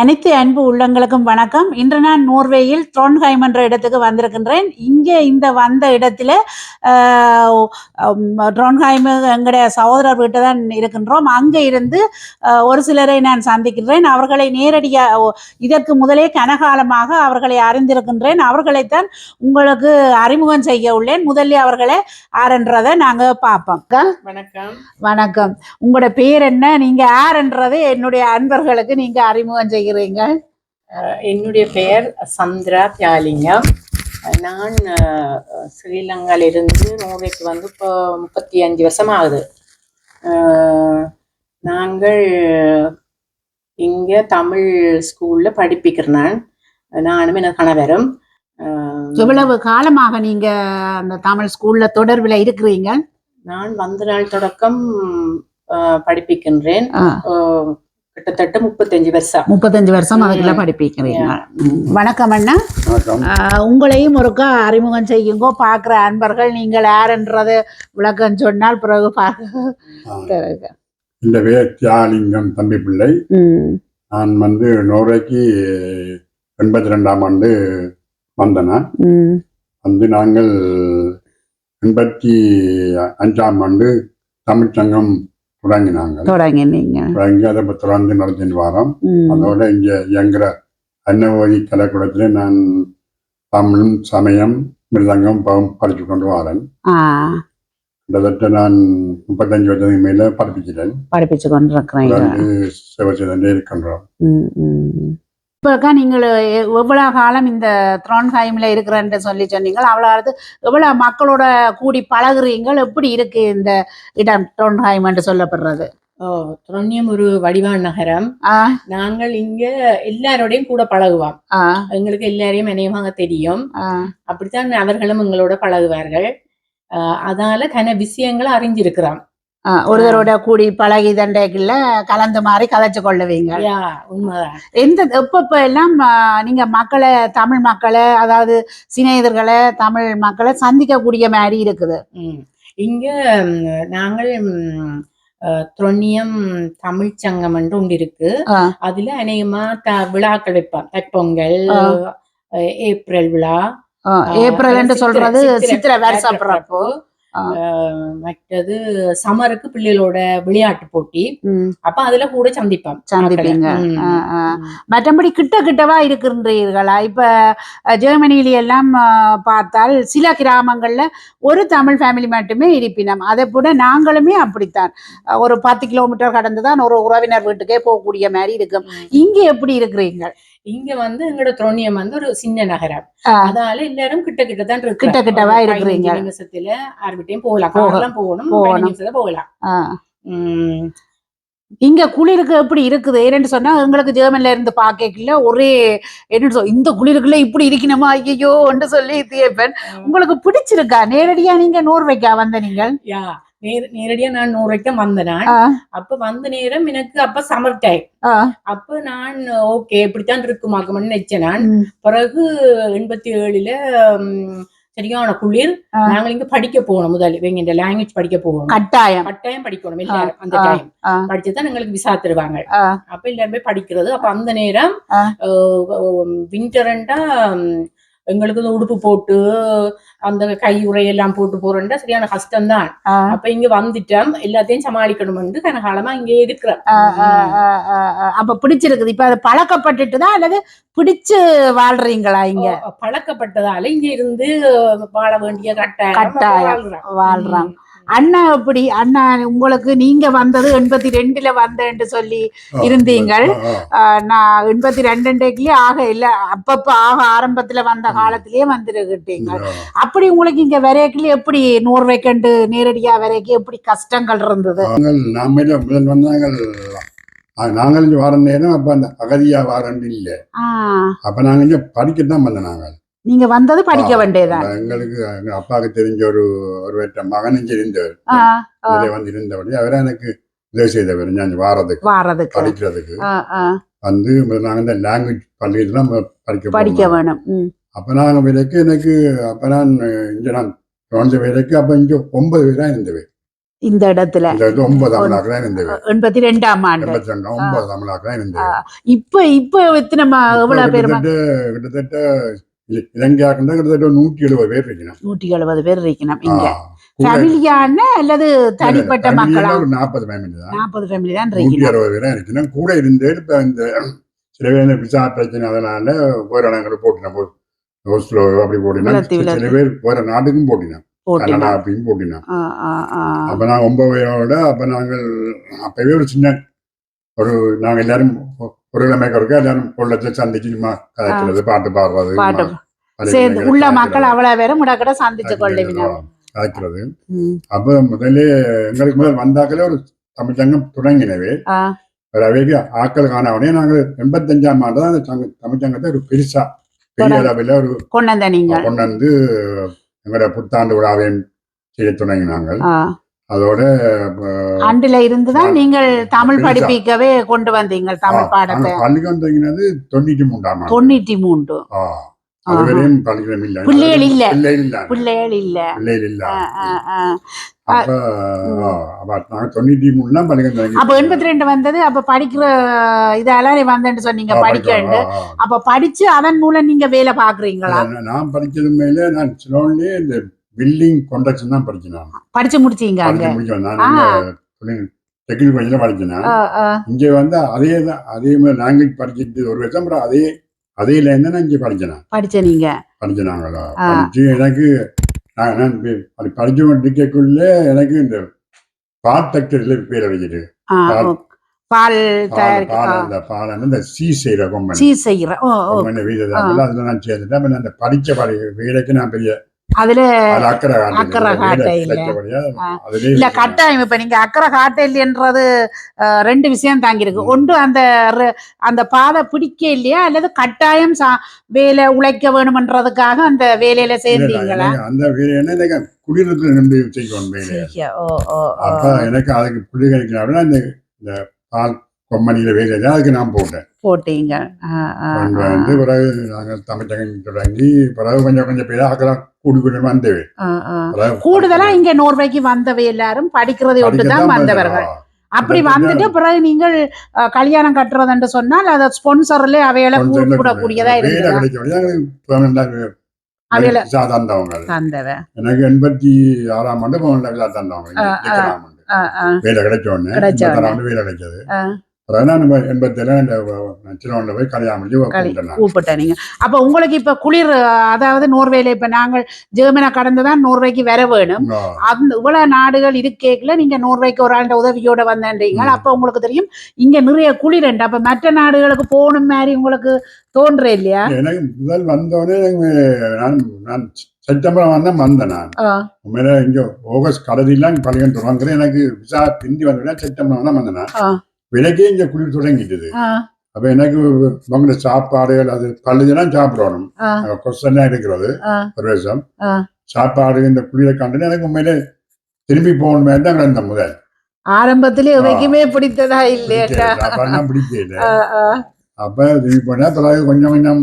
அனைத்து அன்பு உள்ளங்களுக்கும் வணக்கம். இன்று நான் நோர்வேயில் ட்ரோன்ஹைம் என்ற இடத்துக்கு வந்திருக்கின்றேன். இங்கே இந்த வந்த இடத்துல ட்ரோன்ஹைம் எங்களுடைய சகோதரர் வீட்டு தான் இருக்கின்றோம். அங்கே இருந்து ஒரு சிலரை நான் சந்திக்கின்றேன். அவர்களை நேரடியாக இதற்கு முதலே கனகாலமாக அவர்களை அறிந்திருக்கின்றேன். அவர்களைத்தான் உங்களுக்கு அறிமுகம் செய்ய உள்ளேன். முதல்ல அவர்களை ஆரன்றதை நாங்கள் பார்ப்போம். வணக்கம். வணக்கம். உங்களோட பேர் என்ன? நீங்க யாருன்றதை என்னுடைய அன்பர்களுக்கு நீங்க அறிமுகம் செய்கிறீங்க அஹ் என்னுடைய பெயர் சந்திரா தியாலிங்கம். நான் அஹ், ஸ்ரீலங்காவிலிருந்து நோர்வேக்கு வந்து இப்போ முப்பத்தி அஞ்சு வருஷம் ஆகுது நாங்கள் இங்கே தமிழ் ஸ்கூலில் படிப்பிக்கிறேன் நான். நானும் எனக்கு கணவரும் எவ்வளவு காலமாக நீங்க அந்த தமிழ் ஸ்கூல்ல தொடர்புல இருக்கிறீங்க? நான் வந்த நாள் தொடக்கம் படிப்பிக்கின்றேன். கிட்டத்தட்ட முப்பத்தஞ்சு வருஷம். முப்பத்தஞ்சு வருஷம். அதுக்குள்ள படிப்பிக்கிறீங்க. வணக்கம் அண்ணா. உங்களையும் ஒருக்கா அறிமுகம் செய்யுங்கோ. பார்க்குற அன்பர்கள் நீங்கள் யாருன்றது விளக்கம் சொன்னால் பிறகு பார்க்க இந்த பேர் தியாலிங்கம் தம்பி பிள்ளை. நான் வந்து நோர்வேக்கு எண்பத்தி ரெண்டாம் ஆண்டு வந்தேன். ம். வந்து நாங்கள் எண்பத்தி அஞ்சாம் ஆண்டு தமிழ்ச்சங்கம் தொடங்கினாங்க. தொடங்கி நீங்க தொடங்கி அதை இப்போ தொடர்ந்து நடத்திட்டு வரோம். அதோட இங்கே இயங்குற அன்னவோதி கலைக்கூடத்தில் நான் தமிழும் சமயம் மிருதங்கம் ப- படித்து கொண்டு வரேன். கிட்டத்தட்ட நான் முப்பத்தஞ்சு வருஷத்துக்கு மேலே படிப்பிக்கிறேன். படிப்பிச்சு கொண்டிருக்கிறீங்க தொடர்ந்து சிவசிதண்டே இருக்கின்றோம். ம், ம். இப்ப அக்கா நீங்கள் எ- எவ்வளவு காலம் இந்த த்ரான்ஹைம்ல இருக்கிறேன்னு சொல்லி சொன்னீங்க அவ்வளவு காலத்து எவ்வளவு மக்களோட கூடி பழகுறீங்க எப்படி இருக்கு இந்த இடம் ட்ரோன்ஹைம் என்று சொல்லப்படுறது? ஓ துரண்யம் ஒரு வடிவான நகரம். நாங்கள் இங்க எல்லாரோடையும் கூட பழகுவோம். எங்களுக்கு எல்லாரையும் இணையமாக தெரியும். அப்படித்தான் அவர்களும் எங்களோட பழகுவார்கள். அதால கன விஷயங்களை அறிஞ்சிருக்கிறோம். ஆ, ஒருவரோட கூடி பழகி தண்டைக்குள்ள கலந்து மாறி கதைச்சு கொள்ளுவீங்க. எந்த எப்ப எப்ப எல்லாம் நீங்க மக்களை தமிழ் மக்களை அதாவது சிநேகிதர்களை தமிழ் மக்களை சந்திக்கக்கூடிய மாதிரி இருக்குது. இங்க நாங்கள் ம், ஆஹ், துரண்யம் தமிழ் சங்கம் என்று ஒன்று இருக்கு. அதுல அநேகமா த விழாக்கள் வைப்போம் தைப்பொங்கல் ஏப்ரல் விழா. ஏப்ரல் என்று சித்திரை- சொல்றது சித்திரை- சித்திரை மற்றது சமருக்கு பிள்ளைகளோட விளையாட்டு போட்டி. அப்ப அதுல கூட சந்திப்போம் சந்திப்பீங்க. மற்றபடி கிட்ட கிட்டவா இருக்கின்றீர்களா? இப்ப ஜெர்மனியில எல்லாம் பார்த்தால் சில கிராமங்கள்ல ஒரு தமிழ் ஃபேமிலி மட்டுமே இருப்பினம். அதை போல நாங்களுமே அப்படித்தான். ஒரு பத்து கிலோமீட்டர் கடந்து தான் ஒரு உறவினர் வீட்டுக்கே போகக்கூடிய மாதிரி இருக்கும். இங்க எப்படி இருக்கிறீங்க இங்க வந்து எங்களோட துரோணியம் வந்து ஒரு சின்ன நகரம். ஆ. அதனால எல்லாரும் கிட்ட கிட்ட தான் இருக்கு கிட்ட கிட்டவா இருக்கிறீங்க. நிமிஷத்துல யார்கிட்டயும் போகலாம். போக- கார்லாம் போகணும். நிமிஷத்துல போகலாம். இங்க குளிருக்கு எப்படி இருக்குது? ஏன்னு சொன்னா எங்களுக்கு ஜெர்மன்ல இருந்து பாக்கல ஒரே என்ன இந்த குளிருக்குள்ள இப்படி இருக்கணுமா? ஐயோ என்று சொல்லி தேப்பன் உங்களுக்கு பிடிச்சிருக்கா? நேரடியா நீங்க நோர்வைக்கா வந்த நீங்கள்? நேரடியா நான் நூறு வரைக்கும் வந்த நான் ஆ, அப்ப வந்த நேரம் எனக்கு அப்ப சம்மர் டைம் அப்ப நான் ஓகே இப்படித்தான் இருக்குமாக்கும்னு நினைச்சேன் நான். பிறகு எண்பத்தி ஏழுல சரியான குளிர். நாங்கள் இங்க படிக்க போகணும் முதல் இவங்க லாங்குவேஜ் படிக்க போகணும். கட்டாயம். கட்டாயம் படிக்கணும் எல்லாரும் அந்த டைம். படிச்சுதான் எங்களுக்கு விசா தருவாங்க. அப்ப எல்லாருமே படிக்கிறது. அப்ப அந்த நேரம். விண்டரண்டா எங்களுக்கு இந்த உடுப்பு போட்டு அந்த கை உரையெல்லாம் போட்டு போறேன்டா சரியான கஷ்டம்தான். ஆ, அப்ப இங்க வந்துட்டோம் எல்லாத்தையும் சமாளிக்கணும்னு கனகாலமா இங்கே இருக்கிறேன். அப்ப பிடிச்சிருக்குது. இப்ப அது பழக்கப்பட்டுட்டுதா அல்லது பிடிச்சு வாழ்றீங்களா இங்க? பழக்கப்பட்டதால இங்க இருந்து வாழ வேண்டிய கட்டாயம். கட்டாயம். அண்ணா எப்படி? அண்ணா உங்களுக்கு நீங்க வந்தது எண்பத்தி ரெண்டுல வந்தேன்னு சொல்லி இருந்தீங்கள். நான் எண்பத்தி ரெண்டுலேயே ஆக இல்ல அப்பப்ப ஆக ஆரம்பத்துல வந்த காலத்திலேயே வந்துருக்கிட்டீங்க. அப்படி உங்களுக்கு இங்க வரைக்குள்ள எப்படி நூறு கண்டு நேரடியா வரைக்கும் எப்படி கஷ்டங்கள் இருந்தது? நாங்கள் வந்தாங்கள் நாங்கள் இங்க வர நேரம் அப்ப அந்த அகதியா வாரண்டு இல்லை. அப்ப நாங்க இங்க படிக்கத்தான் வந்தோம் நாங்கள். நீங்க வந்தது படிக்க வேண்டியதான் எங்களுக்கு எங்க அப்பாவுக்கு தெரிஞ்ச ஒரு ஒரு வெற்ற மகன் இங்க இருந்தவர் ஆஹ் இதிலே வந்து இருந்தபடி அவரே எனக்கு உதவி செய்தவர் நான் வாரதுக்கு வாரதுக்கு படிக்கிறதுக்கு வந்து நாங்கள் இந்த லாங்குவேஜ் பள்ளியெல்லாம் படிக்க படிக்க. வேணும். அப்ப நாங்கள் வேலைக்கு எனக்கு அப்ப நான் இங்க நான் குழந்தை வேலைக்கு அப்ப இங்க ஒன்பது பேர் தான் இருந்தவை இந்த இடத்துல ஒன்பது தான் இருந்தது எண்பத்தி ரெண்டாம் ஆண்டு எண்பத்தி ரெண்டு ஒன்பது தான் இருந்தது இப்ப இப்ப எத்தனை எவ்வளவு பேர் கிட்டத்தட்ட கிட்டத்தட்ட இ- இலங்கையாக்குன்னா கிட்டத்தட்ட நூற்றி எழுபது பேர் இருக்கணும் நூற்றி எழுபது பேர் இருக்கணும் இங்க. ஃபேமிலியான அல்லது தனிப்பட்ட மக்களா? நாற்பது ஃபேமிலி தான். நாற்பது ஃபேமிலி தான் நூற்றி இருக்கணும் அறுபது பேர் இருக்கணும் கூட இருந்து இப்ப இந்த சில பேர் இந்த விசா பிரச்சனை அதனால வேற இடங்களை போட்டினோம் ஓஸ்லோ அப்படி போட்டினா சில. பேர் வேற நாட்டுக்கும் போட்டினோம் கனடா போட்டினா. அப்படின்னு ஆ. அப்ப நான் ஒன்பது பேரோட அப்ப நாங்கள் அப்பவே ஒரு சின்ன ஒரு நாங்க எல்லாரும் ஒரு கிழமைக்கு ஒருக்கா எல்லாரும் கொள்ளத்துல சந்திச்சு சும்மா கதைக்கிறது பாட்டு பாடுறது சேர்ந்து உள்ள மக்கள் அவ்வளவு பேரும் முடக்கட சந்திச்சு கொள்ளுவினா கதைக்கிறது அப்ப முதல்ல எங்களுக்கு முதல் வந்தாக்களே ஒரு தமிழ் சங்கம் தொடங்கினவே. ஒரு அவைக்கு ஆக்கள் காணவனே நாங்கள் எண்பத்தஞ்சாம் ஆண்டு தான் அந்த சங்க தமிழ் சங்கத்தை ஒரு பெருசா பெரிய அளவில் ஒரு கொண்டு வந்த கொண்டு வந்து எங்களோட புத்தாண்டு விழாவையும் செய்ய தொடங்கினாங்க. அதோட அஹ், ஆண்டுல இருந்துதான் நீங்கள் தமிழ். படிப்பிக்கவே கொண்டு வந்தீங்க தமிழ் பாடத்தை. நாங்க பள்ளிக்கூடம் தொடங்கினது தொண்ணூற்றி மூன்றாம் தொண்ணூற்றி மூன்று. ஆ, அது ஆஹா. வரையும் பள்ளிக்கூடம் இல்ல. பிள்ளைகள் இல்ல. பிள்ளைகள் இல்ல. பிள்ளைகள் இல்ல. அப்ப எண்பத்தி ரெண்டு வந்தது அப்ப படிக்கிற இதெல்லாம் நீ வந்தேன்னு சொன்னீங்க படிக்கண்டு அப்ப படிச்சு அதன் மூலம் நீங்க வேலை பாக்குறீங்களா நான் படிச்சது மேல நான் சிலோன்லயே இந்த பில்டிங் கான்ட்ராக்ஷன் தான் படிச்சேன் நான் படிச்சு முடிச்சீங்க அங்க முடிச்சேன் நான். டெக்னிக்கல் காலேஜ்ல படிச்சேன். இங்க வந்து அதே தான் அதே மாதிரி லாங்குவேஜ் படிச்சுட்டு ஒரு வருஷம் அப்புறம் அதே அதே லைன் தான் நான் இங்க படிச்சேன் படிச்ச நீங்க படிச்சனாங்களா. படிச்சு எனக்கு நான் நான் அது படிச்சு கொண்டிருக்கக்குள்ள எனக்கு இந்த பால் ஃபேக்டரியில் பேர் அடிச்சிட்டு ஆ, பால். ஓ. பால். அந்த இந்த சீ கொம்பன் செய்யற கொம்பன் வீடு அதில் நான் சேர்ந்துட்டேன் அந்த படிச்ச படி வேலைக்கு நான் பெரிய அதுல அது அக்கறை காட்டு காட்ட இல்ல. இல்ல கட்டாயம். இப்ப நீங்க அக்கறை காட்டலைன்றது அஹ், ரெண்டு விஷயம் தாங்கி இருக்கு ம். ஒன்று அந்த அந்த பாதை பிடிக்க இல்லையா? அல்லது கட்டாயம் சா- வேலை உழைக்க வேணும்ன்றதுக்காக அந்த வேலையில சேர்ந்தீங்களா? அந்த வேலை என்ன எனக்கு குடியிருப்புல நின்று செய்யணும் வேலை சரியா, ஓ ஓ ஓ. அப்ப எனக்கு அதுக்கு கிடைக்கணும் இந்த இந்த பால் கொம்பனியில வேலை அதுக்கு நான் போட்டேன். போட்டீங்க. வந்து பிறகு நாங்கள் தமிழகம் தொடங்கி பிறகு கொஞ்சம் கொஞ்சம் பேர் ஆக்கலாம் கூடி கூடி வந்தவை. கூடுதலா இங்க நோர்வேக்கு வந்தவை எல்லாரும் படிக்கிறதை ஒட்டு தான் வந்தவர்கள். வந்தவா. அப்படி வந்துட்டு பிறகு நீங்கள் கல்யாணம் கட்டுறதுன்னு சொன்னால் அதை ஸ்பான்சர்ல அவையில கூடக்கூடியதா கிடைச்சபடியா எனக்கு எண்பத்தி ஆறாம் ஆண்டு தந்தவங்க. வேலை கிடைச்ச உடனே வேலை கிடைச்சது. நான் நம்ம எண்பத்தேழு இந்த போய் கல்யாணம் கூப்பிட்டேன் அப்ப உங்களுக்கு இப்ப குளிர் அதாவது நோர்வேல இப்ப நாங்கள் ஜெர்மனை கடந்துதான் நோர்வேக்கு வர வேணும். அந்த இவ்வளவு நாடுகள் இருக்கேக்கல நீங்க நோர்வேக்கு ஒரு ஆண்ட உதவியோட வந்தேன்றீங்க. அப்ப உங்களுக்கு தெரியும் இங்க நிறைய குளிர் உண்டு. அப்ப மற்ற நாடுகளுக்கு போகணும் மாதிரி உங்களுக்கு தோன்ற இல்லையா? எனக்கு முதல் வந்தோடனே நான் நான் செப்டம்பர் வந்தேன் வந்தேன் நான். உண்மையில இங்க ஆகஸ்ட் கடைசிலாம் பள்ளிகள் தொடங்குறேன். எனக்கு விசா பிந்தி வந்தேன் செப்டம்பர் தான் வந்தேன் நான். விலைக்கே இங்க குளிர் தொடங்கிட்டுது. அப்ப எனக்கு உங்களோட சாப்பாடுகள் அது பள்ளிதான் சாப்பிடணும். கொஸ்டன் இருக்கிறது ஆ. சாப்பாடு இந்த குளிரை கண்டு எனக்கு உண்மையிலே திரும்பி போகணும் தான் கிடந்த முதல். ஆரம்பத்திலே எவைக்குமே பிடித்ததா சாப்பாடுலாம் பிடிக்கல. அப்ப திரும்பி போனா பிறகு கொஞ்சம் கொஞ்சம்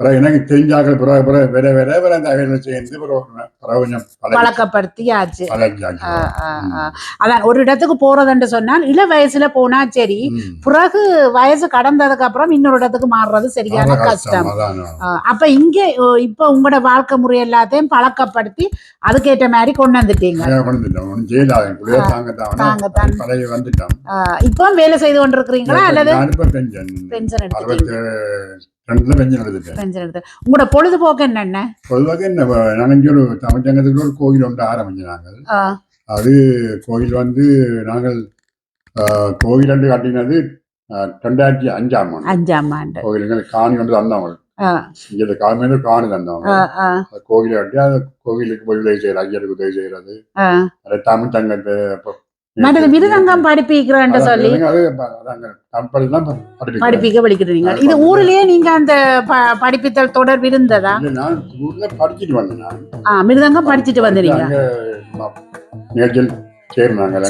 பிறகு எனக்கு தெரிஞ்சாக்கள் பிறகு பிறகு வேற வேற வேற அந்த வேலை சேர்ந்து பழக்கப்படுத்தியாச்சு. அதான் ஒரு இடத்துக்கு போறதுன்னு சொன்னால் இள வயசுல போனா சரி. பிறகு வயசு கடந்ததுக்கு அப்புறம் இன்னொரு இடத்துக்கு மாறுறது சரியான கஷ்டம் அப்ப இங்க இப்ப உங்களோட வாழ்க்கை முறை எல்லாத்தையும் பழக்கப்படுத்தி அதுக்கேற்ற மாதிரி கொண்டு வந்துட்டீங்க. இப்போ வேலை செய்து கொண்டிருக்கிறீங்களா அல்லது பென்ஷன். ரெண்டுல பென்ஷன் எடுத்துட்டேன் பென்ஷன் எடுத்து உங்களோட பொழுதுபோக்கு என்னென்ன? பொதுவாக இந்த நாங்கள் ஒரு தமிழ்ச்சங்கத்துக்கு ஒரு கோயில் ஒன்று ஆரம்பிச்சு நாங்கள் ஆ, அது கோயில் வந்து நாங்கள் ஆஹ், கோயில் என்று கட்டினது ஆஹ், ரெண்டாயிரத்தி அஞ்சாம் ஆண்டு. அஞ்சாம் ஆண்டு. கோயிலுங்க காணி ஒன்று தந்தவங்க. ஆ, இங்கே காணி காணி தந்தவங்க. ஆ, ஆ, அந்த கோயிலை கட்டி அது கோவிலுக்கு போய் உதவி செய்யறது ஐயருக்கு உதவி செய்யறது. ஆ. அது தமிழ் சங்கத்து அப்ப- மற்றது மிருதங்கம் படிப்பிக்கிறேன்னு அதான் சொல்லி படிப்பிக்கிறேன். படிப்பிக்க படிக்கிறீங்க. இது ஊர்லயே நீங்க அந்த படிப்பித்தல் தொடர்பு இருந்ததா ஆ மிருதங்கம் படிச்சுட்டு வந்துறீங்க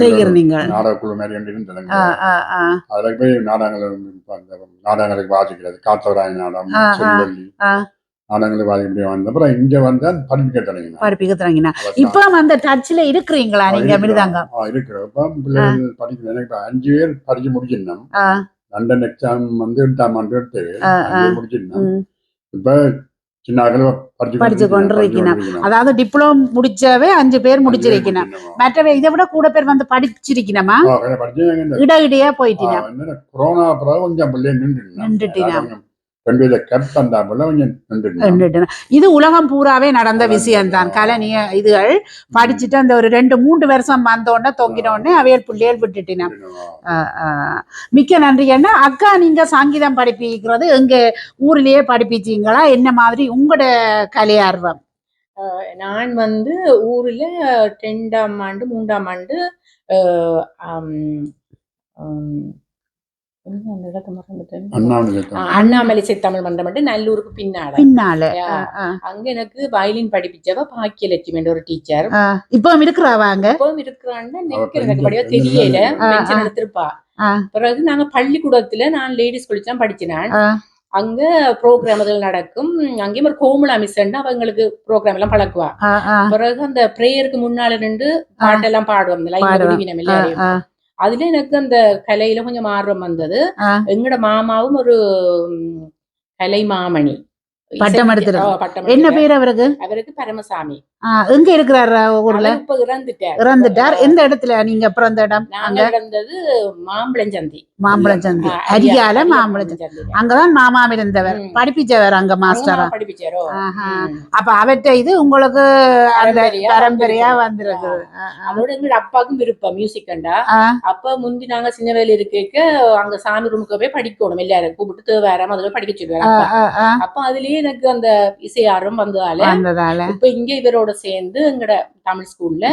செய்கிறீங்க நாடக குழு மாதிரி இருந்ததுங்க அதுல போய் நாடகங்கள் நாடகங்களுக்கு வாசிக்கிறது காத்தவராய நாடகம் ஆ, ஆ, செல்வள்ளி ஆ. நாடகங்களை பாதிக்க முடியும் வந்த அப்புறம் இங்க வந்தா படிப்பு தொடங்கினேன் படிப்பிக்க தொடங்கினா இப்போ அந்த டச்ல இருக்கிறீங்களா நீங்க மிருதங்கம்? இருக்கிற இப்ப பிள்ளைகள் படிக்கணும் எனக்கு அஞ்சு பேர் படிச்சு முடிச்சிருந்தோம் லண்டன் எக்ஸாம் வந்து எட்டாம் ஆண்டு எடுத்து முடிச்சிருந்தோம். இப்ப படிச்சு கொண்டிருக்கணும். அதாவது டிப்ளோம் முடிச்சவே அஞ்சு பேர் முடிச்சிருக்கணும். மற்றவை இதை விட கூட பேர் வந்து படிச்சிருக்கணுமா? படிச்சு இட இடையா போயிட்டினா? கொரோனா அப்புறம் கொஞ்சம் இது உலகம் பூராவே நடந்த விஷயம்தான். கலனிய இதுகள் படிச்சுட்டு அந்த ஒரு ரெண்டு மூன்று வருஷம் வந்தோடனே தொங்கினோடனே அவையர் பிள்ளைகள் விட்டுட்டினா ஆ, ஆ. மிக்க நன்றி அண்ணா. அக்கா நீங்க சங்கீதம் படிப்பிக்கிறது எங்க ஊர்லயே படிப்பிச்சீங்களா? என்ன மாதிரி உங்களோட கலை ஆர்வம்? நான் வந்து ஊர்ல ரெண்டாம் ஆண்டு மூன்றாம் ஆண்டு அண்ணாமலை தமிழ் மன்றம் மட்டும் நல்லூருக்கு பின்னால பின்னால. அங்க எனக்கு வயலின் படிப்பிச்சவ பாக்கியலட்சுமி ஒரு டீச்சர் இப்பவும் இருக்கிறாவாங்க இப்பவும் இருக்கிறான்னு தெரியல. எடுத்திருப்பா. பிறகு நாங்க பள்ளிக்கூடத்துல நான் லேடிஸ் காலேஜ் தான் படிச்சினேன். அங்க ப்ரோக்ராம்கள் நடக்கும் அங்கேயும் ஒரு கோமலா மிஸ் அவங்களுக்கு ப்ரோக்ராம் எல்லாம் பழக்குவா பிறகு அந்த பிரேயருக்கு முன்னால நின்று பாட்டெல்லாம் பாடுவோம் இந்த லைன் எல்லாரையும் ஆ. அதுல எனக்கு அந்த கலையில கொஞ்சம் ஆர்வம் வந்தது. எங்கட மாமாவும் ஒரு கலை மாமணி பட்டம் எடுத்திரு- ஆ, பட்டம் என்ன. பேர் அவருக்கு? அவருக்கு பரமசாமி. எங்க இருக்கிறாரு ஊர்ல? இப்ப இறந்துட்டார். இறந்துட்டார். எந்த இடத்துல? நீங்க பிறந்த இடம் அங்க? இறந்தது மாம்பழம் சந்தி. அரியால மாம்பழம் சந்தி. மாம்பழஞ்சந்தி. அங்கதான் மாமா இருந்தவர். படிப்பிச்சவர் அங்க மாஸ்டரா. படிப்பிச்சாரோ. அப்ப அவற்றை இது உங்களுக்கு அந்த பரம்பரையா வந்திருக்கு. அதோட எங்க அப்பாவுக்கும் விருப்பம் மியூசிக் கண்டா. அப்ப முந்தி நாங்க சின்ன வேலை இருக்க அங்க சாமி ரூமுக்கு போய் படிக்கணும். எல்லாரும் கூப்பிட்டு தேவாரம் அதுல படிக்க சொல்லுவாரு ஆ, அப்பா. அதுலயே எனக்கு அந்த இசை ஆர்வம் வந்ததால வந்ததால. இப்ப இங்க இவரோட சேர்ந்து எங்கட தமிழ் ஸ்கூல்ல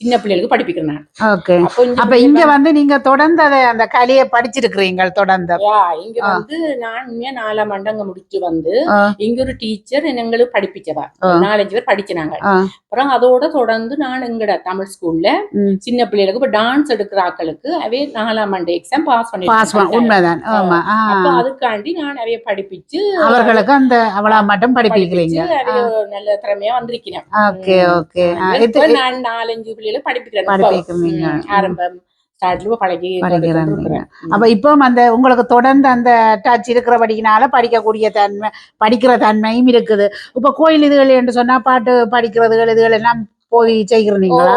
சின்ன பிள்ளைகளுக்கு படிப்பிக்கிறேன் நான். ஓகே. அப்ப இங்க வந்து நீங்க தொடர்ந்து அதை அந்த கலையை படிச்சிருக்கிறீங்க தொடர்ந்து. இங்க. வந்து நான் நாலாம் ஆண்டு அங்க முடிச்சு வந்து. இங்க ஒரு டீச்சர் எங்களுக்கு படிப்பிச்சவா. நாலஞ்சு பேர் படிச்சினாங்க. அப்புறம் அதோட தொடர்ந்து நான் எங்கட தமிழ் ஸ்கூல்ல. சின்ன பிள்ளைகளுக்கு இப்ப டான்ஸ் எடுக்கிற ஆட்களுக்கு அவே நாலாம் ஆண்டு எக்ஸாம் பாஸ் பண்ணி உண்மைதான். ஆமா. அதுக்காண்டி நான் அவைய படிப்பிச்சு அவர்களுக்கு அந்த அவ்வளவு மட்டும் படிப்பிக்கிறீங்க. நல்ல திறமையா வந்திருக்கிறேன். Okay okay. நான் நாலஞ்சு பிள்ளைகளை படிப்பிக்கிறேன். ஆரம்பம். அப்ப இப்போ அந்த உங்களுக்கு தொடர்ந்து அந்த டச் இருக்கிறபடினால படிக்கக்கூடிய தன்மை படிக்கிற தன்மையும் இருக்குது. இப்ப கோயில் இதுகள் என்று சொன்னா பாட்டு படிக்கிறதுகள் இதுகள் எல்லாம் போய் செய்கிறீங்களா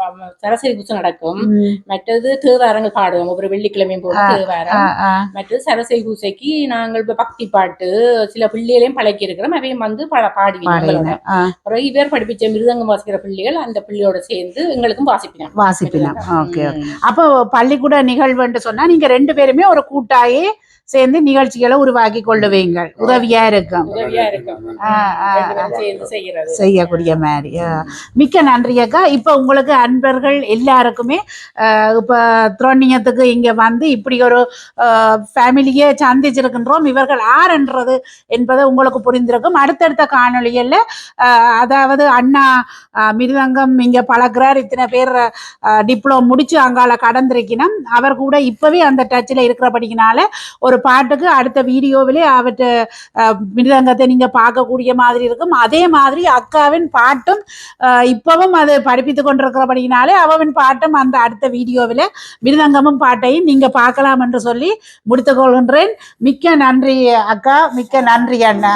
வ- சரஸ்வதி பூஜை நடக்கும். மற்றது தேவாரங்கள் பாடுவோம் ஒவ்வொரு வெள்ளிக்கிழமையும் போது தேவாரம். ஆ. மற்றது சரஸ்வதி பூஜைக்கு நாங்கள் பக்தி பாட்டு சில பிள்ளைகளையும் பழக்கி இருக்கிறோம் அவையும் வந்து பாடுவீங்க அப்புறம் இவர் படிப்பிச்ச மிருதங்கம் வாசிக்கிற பிள்ளைகள் அந்த பிள்ளையோட சேர்ந்து எங்களுக்கும் வாசிப்பினாங்க வாசிப்பினம் ஓகே அப்போ பள்ளிக்கூட நிகழ்வுன்னு சொன்னா நீங்க ரெண்டு பேருமே ஒரு கூட்டாயே சேர்ந்து நிகழ்ச்சிகளை உருவாக்கி கொள்ளுவீங்க உதவியா இருக்கும். செய்யக்கூடிய மாதிரி. மிக்க நன்றி அக்கா. இப்ப உங்களுக்கு அன்பர்கள் எல்லாருக்குமே இப்ப துரோணியத்துக்கு இங்க வந்து இப்படி ஒரு ஃபேமிலியை சந்திச்சிருக்கின்றோம். இவர்கள் ஆறுன்றது என்பது உங்களுக்கு புரிந்திருக்கும். அடுத்தடுத்த காணொளிகள்ல அஹ், அதாவது அண்ணா மிருதங்கம் இங்க பழகுறார். இத்தனை பேர் டிப்ளோம் முடிச்சு அங்கால கடந்திருக்கணும். அவர் கூட இப்பவே அந்த டச்சில் இருக்கிறபடினால ஒரு பாட்டுக்கு அடுத்த வீடியோவிலே அவற்ற அஹ், மிருதங்கத்தை நீங்கள் பார்க்கக்கூடிய மாதிரி இருக்கும். அதே மாதிரி அக்காவின் பாட்டும் இப்பவும் அது படிப்பித்து கொண்டிருக்கிறபடினாலே அவவின் பாட்டும் அந்த அடுத்த வீடியோவில் மிருதங்கமும் பாட்டையும் நீங்க பார்க்கலாம் என்று சொல்லி முடித்துக்கொள்கின்றேன் மிக்க நன்றி அக்கா. மிக்க நன்றி அண்ணா.